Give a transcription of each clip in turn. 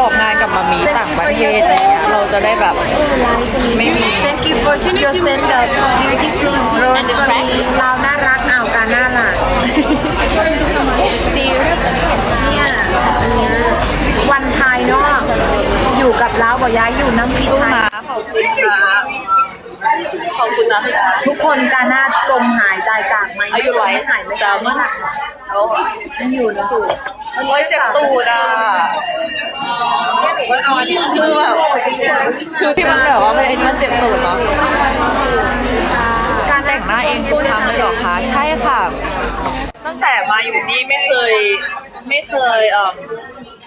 ออกงานกับมามีต่างประเทศอย่างเงี้ยเราจะได้แบบไม่มี Thank you for your send the beautiful rose for me เราน่ารักอ่าวการน่ารักซีเนี่ยวันไทยเนาะอยู่กับเราบอกย้ายอยู่น้ำพริกสู้ไทนะยขอบคุณค่ะขอบคุณนะคะทุกคนการน่าจมหายตายจากไหมอายุไรไม่หายไม่แซตายลมอนโอ้ยังอยู่เนาะ โอ้ยเจ็บตูดอะนี่หนูก็นอนคือแบบชุดที่มันแบบว่าเป็นมันเจ็บตูดเนาะการแต่งหน้าเองคุณทำเลยเหรอคะใช่ค่ะ ตั้งแต่มาอยู่นี่ไม่เคยไม่เคยเอ่อ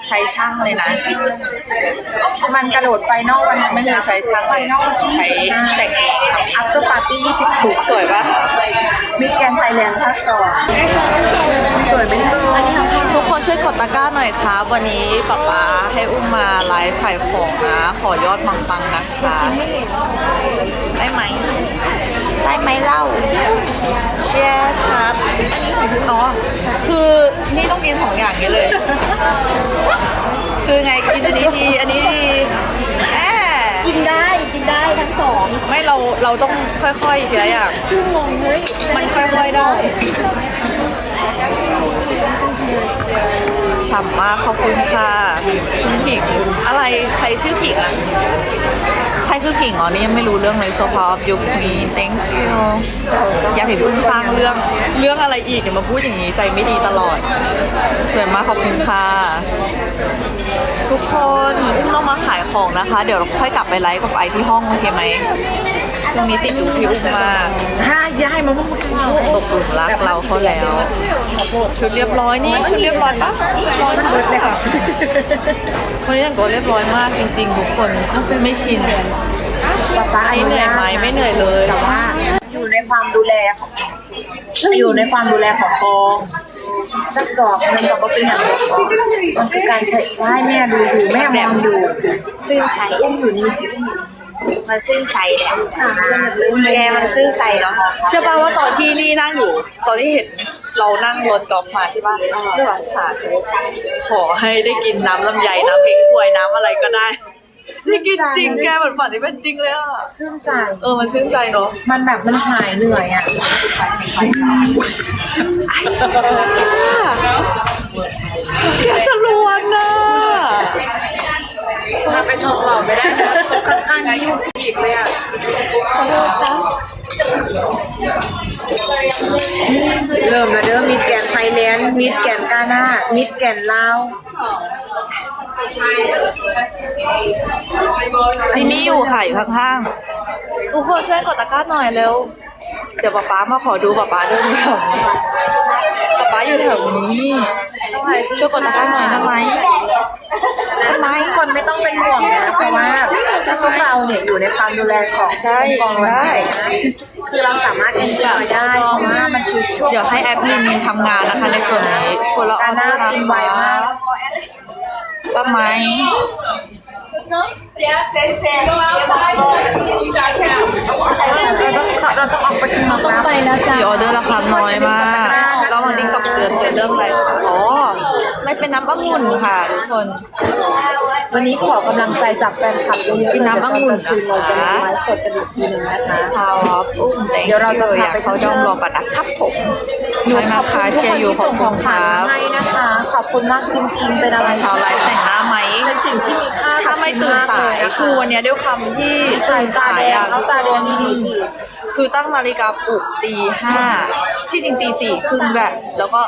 ใช้ช่างเลยนะ มันกระโดดไปนอกวันไม่เคยใช้ช่างเลยใช้แต่งเองอัพเตอร์ปาร์ตี้20ถูกสวยปะมิสแกนไทยแลนด์ภาคสองสวยไหมจ๊ะทุกคนช่วยกดตะกร้าหน่อยครับ วันนี้ป๊าป๊าให้อุ้มมาไลฟ์ขายของนะ ขอยอดปังๆนะคะ ได้ไหม ได้ไหมเล่า Cheers ครับ อ๋อ คือนี่ต้องกินสองอย่างนี้เลย คือไงกินอันนี้ดี อันนี้ดีแอบกินได้กินได้ทั้งสองไม่เราเราต้องค่อยๆทีละอย่างคืองงเฮ้ยมันค่อยๆได้ฉ่ำมากขอบคุณค่ะคุณผิงอะไรใครชื่อผิงอะใครคือผิงอ๋อนี่ยังไม่รู้เรื่องเลยโซฟอฟยุคนี้ thank you อยากเห็นพึ่งสร้างเรื่องเรื่องอะไรอีกอย่ามาพูดอย่างนี้ใจไม่ดีตลอดสวยมากขอบคุณค่ะทุกคนอุ้มต้องมาขายของนะคะ เดี๋ยวเราค่อยกลับไปไลฟ์กับไอที่ห้องโอเคไหม ช่วงนี้ติดอยู่พี่อุ้มมากถ้าย้ายมาพวกตกหลุมรักเราเขาแล้ว ชุดเรียบร้อยนี่ชุดเรียบร้อยปะร้อยมากเลยค่ะคนนี้แต่งตัวเรียบร้อยมากจริงๆทุกคนไม่ชินป๊าป๊าอันนี้เหนื่อยไหมไม่เหนื่อยเลยแต่ว่า อยู่ในความดูแลของอยู่ในความดูแลของกองสักจอบมันกับว่าเป็นอย่างเดียวกองมันคือการใช้ใช่แม่ดูอยู่แม่มองอยู่ซื่อใช้อุ้มอยู่นี่ มาซื่อใส่แหละแกมันซื่อใส่เนาะเชื่อป่ะว่าตอนที่นี่นั่งอยู่ ตอนที่เห็นเรานั่งรถกอล์ฟมาใช่ป่ะเรื่องสาธุขอให้ได้กินน้ำลำไยน้ำพริกควยน้ำอะไรก็ได้ได้กินจริงแกเหมือนฝันที่เป็นจริงเลยอะชื่นใจ เออมันชื่นใจเนาะมันแบบมันหายเหนื่อยอะแกสลวนน่ะถ้าไปทองหล่อไม่ได้ นะข้างๆนี้อยู่อีกเลยอะเริ่มแล้วเด้อมิดแกนไทยแลนด์มิดแกนกาหน้ามิดแกนลาวจิมมี่อยู่ค่ะอยู่ข้างๆทุกคนช่วยกดตะกร้าหน่อยเร็ว เดี๋ยวป๊าป๊ามาขอดูป๊าป๊าดินแถวนี้ป๊า ป๊าอยู่แถวนี้ช่วยกดตะกร้าหน่อยได้ไหมได้ไหมทุกคนไม่ต้องเป็นห่วงนะเพราะว่าพวกเราเนี่ยอยู่ในความดูแลของใช่กองได้ คือเราสามารถเอ็นจอยได้เพราะว่ามันคือช่วงเดี๋ยวให้แอดมินทำงานนะคะในส่วนนี้คนละอกาอรเดน่าอร์นะกินไวคะมากได้ไหมเราต้องเราต้องออกไปข้างนอกนะไปแล้วจ้ะมีออเดอร์ราคา นน้ำองุ่นค่ะทุกคน วันนี้ขอกำลังใจจากแฟนคลับเยอะๆกินน้ำองุ่นคืนเราจะนะคะไลฟ์สดกันอีกทีหนึงนะคะ พาวอุ้มแต่งเดี๋ยวเราจะอพายากไปเขาดอมรอปัดนะครับผมทักนะคะเชียร์อยู่ขอบคุณคส่งรัของบขวัญมาให้นะคะ ขอบคุณมากจริงๆ เป็นอะไรตอนเช้าไลฟ์แต่งหน้าไหม เป็นสิ่งที่มีค่าถ้าไม่ตื่นสายคือวันเนี้ยด้วยความที่ตื่นสายอะเอาทุกตาคแดงนดีคือตั้งนาฬิกาปลุกตีห้าที่จริงตีสี่ครึ่งแบบ แล้วก็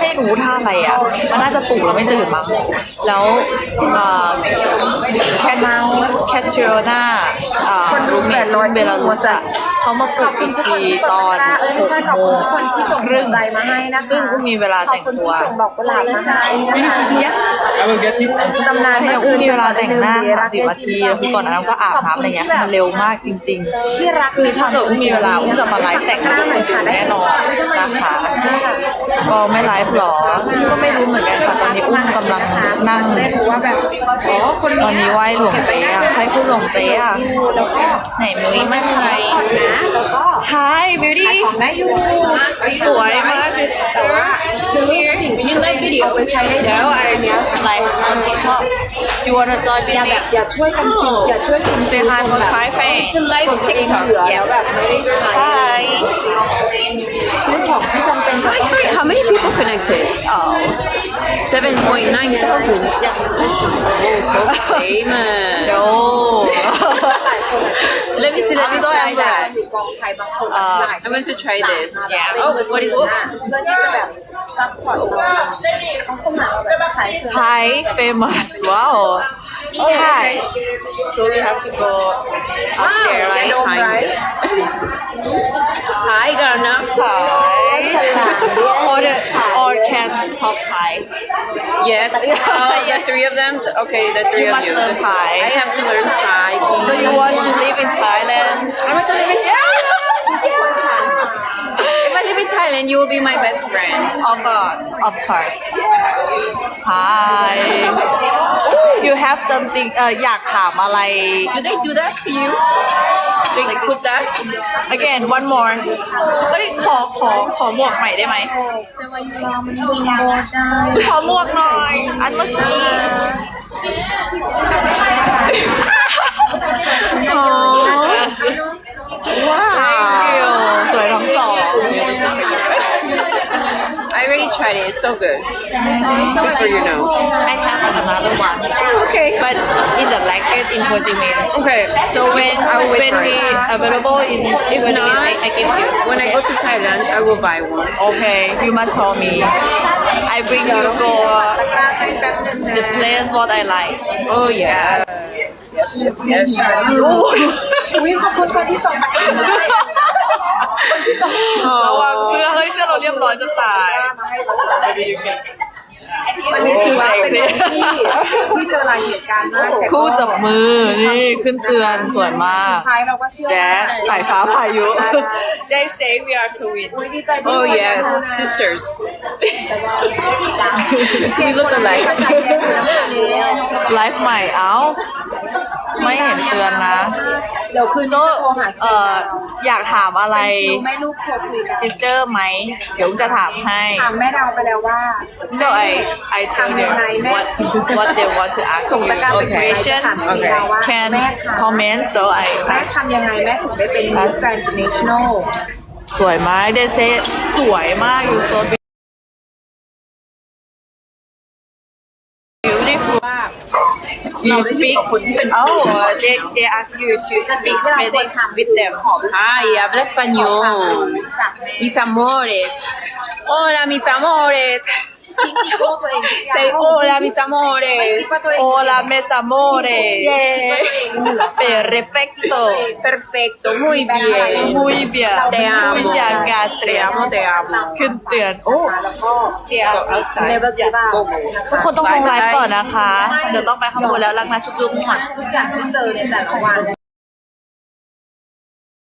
ไม่รู้ท่าอะไรอะ มันน่าจะปลุกแล้วไม่ตื่นมั้ง แล้วเอ่อแคทแคทเชโรนาอ่ารูเมทเบลารุสอะ เขามาปลุกอีกทีตอนเออหไม่กใช่ขอบโมคุณงทุกคนที่ส่งครึ่งใจมาให้นะคะซึ่งอุ้มมีเวลาแต่งขอบคุณตัวที่ส่งดอกกุหลาบมาให้นะคะ I will get this. ตำนานให้อุ้มมีเวลาแต่งหน้าสามสิบนาทีแล้วคือก่อนหนานั้นก็อาบน้ำอะไรเงี้ยคือมันเร็วมากจริงๆที่รักคือถ้าเกิดอุ้มมีเวลาอุ้มจะมาไลฟ์แต่งหน้าให้คนดูแน่นอนนะคะก็ไม่ไลฟ์หรอก็ไม่รู้เหมือนกันค่ะตอนนี้อุ้มกำลังนั่งได้รู้ว่าแบบอ๋อคนตอนนี้ไหว้หลวงเจ๊อะใครคือหลวงเจ๊อะแล้วก็ไหนมุ้ยไม่เป็นไรนะแล้วก็ Hi beauty ของได้อยู่สวยมากชิแต่ว่าซื้อสิ่งที่ได้เอาไปใช้ได้จริงแล้วอันเนี้ยไลฟ์ on TikTok you wanna join อย่า me แบบ อย่าช่วยกันจิบอย่าช่วยกัน Say hi for Thai fan ฉันไลฟ์ติ๊กต็อกเหลือแล้วแบบไม่ได้ใช้ Hi ซื้อของที่จำเป็นจะต้อง How many people connected? oh 7.9 thousand. Oh, so famous. no Let me see, let me I'm so try embarrassed. that. กองไทยบางคน เอ่อ I'm going to try this. Yeah. Oh, what is this? เพื่อที่จะแบบซัพพอร์ตเราเขาเข้ามาแบบใช้เครื่อง Thai famous wow Hi so we have to go up there right yellow Trying rice. this. Hi, Garna. Hi or the or can talk Thai Yes. Oh, the three of them? Okay, the three You of must you. learn Thai. I have to learn Thai. so you want to live in Thailand I want to live in Thailand. If I live in Thailand, you will be my best friend. Of course, of course. Hi. You have something เอ่ออยากถามอะไร Do they do that to you? They put that? again one more เอ้ยขอขอขอหมวกใหม่ได้ไหม ขอหมวกหน่อย อันเมื่อกี้ so good. Good for your nose. I have another one Okay. but in the market in Ho Chi Minh Okay. so when I will wait when for we it. available in If Ho Chi Minh not, I, I give you when I go to Thailand, I will buy one. okay you must call me I bring you go ให้แป๊บนึง the นะ place what I like Oh yeah. Yes, yes, yes. วิขอบคุณคนที่ส่งมา ให้เลยระวังเสื้อเฮ้ยเสื้อเราเรียบร้อยจะตายมาให้เราวันนี้ถือว่าเป็นวันที่ที่เจอหลายเหตุการณ์มากแต่ก็คู่จับมือนี่ขึ้นเตือนสวยมากท้ายเราก็เชื่อแจ๊สสายฟ้าพายุ They say we are twins อุ้ยดีใจที่ Oh วันนี้ yes, นะ sisters. เก่ง look alike ใจแย่อยู่แล้วไลฟ์ใหม่เอ้า ไม่เห็นเตือนนะ เดี๋ยวคืนโซนี้จะโทรหาเอ่ออยากถามอะไรคิวแม่ลูกโทรคุยกัน sister ไหม เดี๋ยวจะถามให้ ถามแม่เราไปแล้วว่า so I I tell ทำ them ยังไงแม่ what what they want to ask ส่ง you ตะกร้าไป question ถามพี่เราว่า can แม่ทำ comment so I แม่ทำยังไงแม่ถึงได้เป็น Miss Grand International สวยไหม they say สวยมาก you so beautiful you speak? Oh, they, they ask you to speak Spanish with them. Ay, habla español. Mis amores. Hola, mis amores. ทิ้งอีโก้ตัวเอง Say hola, mis amores. คิดว่าตัวเอง hola mis amores Yeah. perfecto Perfecto, muy bien. muy bien Te amo. muchas gracias Te amo, te amo. ขึ้นเตือนโอ้แล้วก็เดี๋ยว never give up ทุกคนต้องลงไลฟ์ก่อนนะคะ เดี๋ยวต้องไปข้างบนแล้วรักนะจุ๊บๆทุกอย่างที่เจอในแต่ละวัน